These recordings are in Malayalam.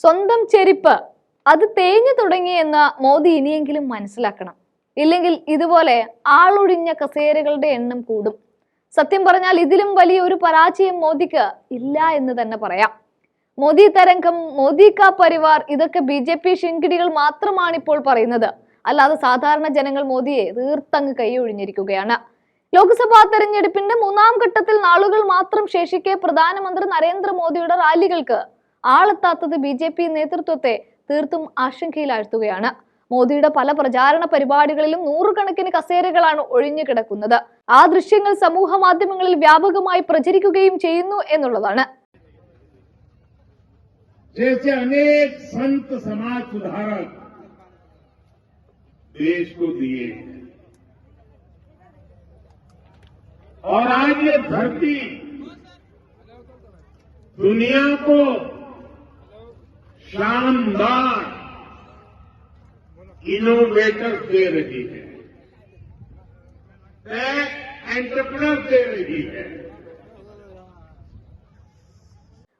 സ്വന്തം ചെരിപ്പ് അത് തേഞ്ഞു തുടങ്ങിയെന്ന് മോദി ഇനിയെങ്കിലും മനസ്സിലാക്കണം. ഇല്ലെങ്കിൽ ഇതുപോലെ ആളൊഴിഞ്ഞ കസേരകളുടെ എണ്ണം കൂടും. സത്യം പറഞ്ഞാൽ ഇതിലും വലിയ ഒരു പരാജയം മോദിക്ക് ഇല്ല എന്ന് തന്നെ പറയാം. മോദി തരംഗം മോദി കാ പരിവാർ ഇതൊക്കെ ബി ജെ പി ശിങ്കിടികൾ മാത്രമാണ് ഇപ്പോൾ പറയുന്നത്. അല്ലാതെ സാധാരണ ജനങ്ങൾ മോദിയെ തീർത്തങ്ങ് കൈയൊഴിഞ്ഞിരിക്കുകയാണ് ലോക്സഭാ തെരഞ്ഞെടുപ്പിന്റെ മൂന്നാം ഘട്ടത്തിൽ നാളുകൾ മാത്രം ശേഷിക്കെ പ്രധാനമന്ത്രി നരേന്ദ്രമോദിയുടെ റാലികൾക്ക് ആളെത്താത്തത് ബി ജെ പി നേതൃത്വത്തെ തീർത്തും ആശങ്കയിലാഴ്ത്തുകയാണ് മോദിയുടെ പല പ്രചാരണ പരിപാടികളിലും നൂറുകണക്കിന് കസേരകളാണ് ഒഴിഞ്ഞു കിടക്കുന്നത് ആ ദൃശ്യങ്ങൾ സമൂഹ മാധ്യമങ്ങളിൽ വ്യാപകമായി പ്രചരിക്കുകയും ചെയ്യുന്നു എന്നുള്ളതാണ് जैसे अनेक संत समाज सुधारक देश को दिए हैं और आज ये धरती दुनिया को शानदार इनोवेटर्स दे रही है एंटरप्रेनर दे रही है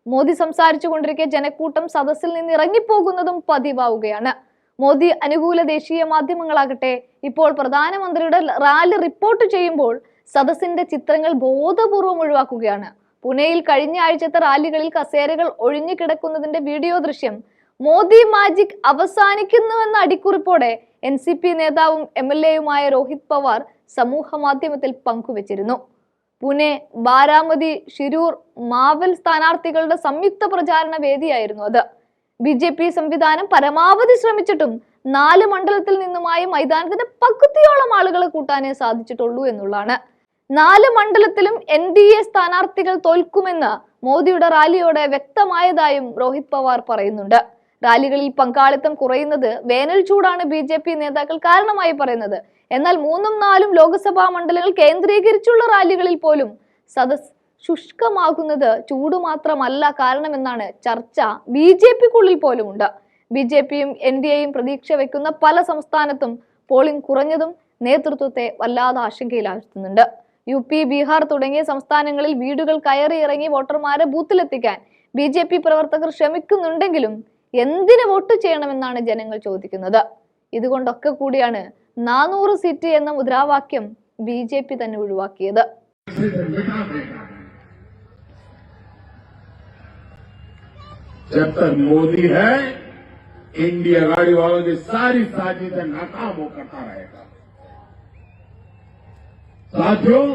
മോദി സംസാരിച്ചു കൊണ്ടിരിക്കെ ജനക്കൂട്ടം സദസ്സിൽ നിന്ന് ഇറങ്ങിപ്പോകുന്നതും പതിവാവുകയാണ് മോദി അനുകൂല ദേശീയ മാധ്യമങ്ങളാകട്ടെ ഇപ്പോൾ പ്രധാനമന്ത്രിയുടെ റാലി റിപ്പോർട്ട് ചെയ്യുമ്പോൾ സദസ്സിന്റെ ചിത്രങ്ങൾ ബോധപൂർവം ഒഴിവാക്കുകയാണ് പുനെയിൽ കഴിഞ്ഞ ആഴ്ചത്തെ റാലികളിൽ കസേരകൾ ഒഴിഞ്ഞു കിടക്കുന്നതിന്റെ വീഡിയോ ദൃശ്യം മോദി മാജിക് അവസാനിക്കുന്നുവെന്ന അടിക്കുറിപ്പോടെ എൻ സി പി നേതാവും എം എൽ എയുമായ രോഹിത് പവാർ സമൂഹ മാധ്യമത്തിൽ പങ്കുവച്ചിരുന്നു. പുനെ ബാരാമതി ഷിരൂർ മാവൽ സ്ഥാനാർത്ഥികളുടെ സംയുക്ത പ്രചാരണ വേദിയായിരുന്നു അത്. ബി ജെ പി സംവിധാനം പരമാവധി ശ്രമിച്ചിട്ടും നാല് മണ്ഡലത്തിൽ നിന്നുമായി മൈതാനത്തിന് പകുതിയോളം ആളുകളെ കൂട്ടാനേ സാധിച്ചിട്ടുള്ളൂ എന്നുള്ളതാണ്. നാല് മണ്ഡലത്തിലും എൻ ഡി എ സ്ഥാനാർത്ഥികൾ തോൽക്കുമെന്ന് മോദിയുടെ റാലിയോടെ വ്യക്തമായതായും രോഹിത് പവാർ പറയുന്നുണ്ട്. റാലികളിൽ പങ്കാളിത്തം കുറയുന്നത് വേനൽ ചൂടാണ് ബി ജെ പി നേതാക്കൾ കാരണമായി പറയുന്നത്. എന്നാൽ മൂന്നും നാലും ലോക്സഭാ മണ്ഡലങ്ങൾ കേന്ദ്രീകരിച്ചുള്ള റാലികളിൽ പോലും സദസ് ശുഷ്കമാകുന്നത് ചൂട് മാത്രമല്ല കാരണമെന്നാണ് ചർച്ച ബി ജെ പിക്കുള്ളിൽ പോലുമുണ്ട്. ബി ജെ പിയും എൻ ഡി എയും പ്രതീക്ഷ വെക്കുന്ന പല സംസ്ഥാനത്തും പോളിംഗ് കുറഞ്ഞതും നേതൃത്വത്തെ വല്ലാതെ ആശങ്കയിലാഴ്ത്തുന്നുണ്ട്. യു പി ബീഹാർ തുടങ്ങിയ സംസ്ഥാനങ്ങളിൽ വീടുകൾ കയറി ഇറങ്ങി വോട്ടർമാരെ ബൂത്തിലെത്തിക്കാൻ ബി ജെ പി പ്രവർത്തകർ ശ്രമിക്കുന്നുണ്ടെങ്കിലും എന്തിന് വോട്ട് ചെയ്യണമെന്നാണ് ജനങ്ങൾ ചോദിക്കുന്നത് ഇതുകൊണ്ടൊക്കെ കൂടിയാണ് നാനൂറ് സീറ്റ് എന്ന മുദ്രാവാക്യം ബി ജെ പി തന്നെ ഒഴിവാക്കിയത് से मिटा देना है जब तक मोदी है इंडिया गाड़ी वालों की सारी साजिशें नाकाम हो करता रहेगा साथियों,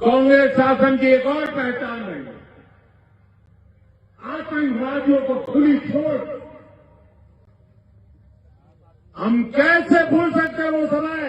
कांग्रेस शासन की एक और पहचान रही आतंकवादियों को खुली छोड़। हम कैसे भूल सकते हैं वो समय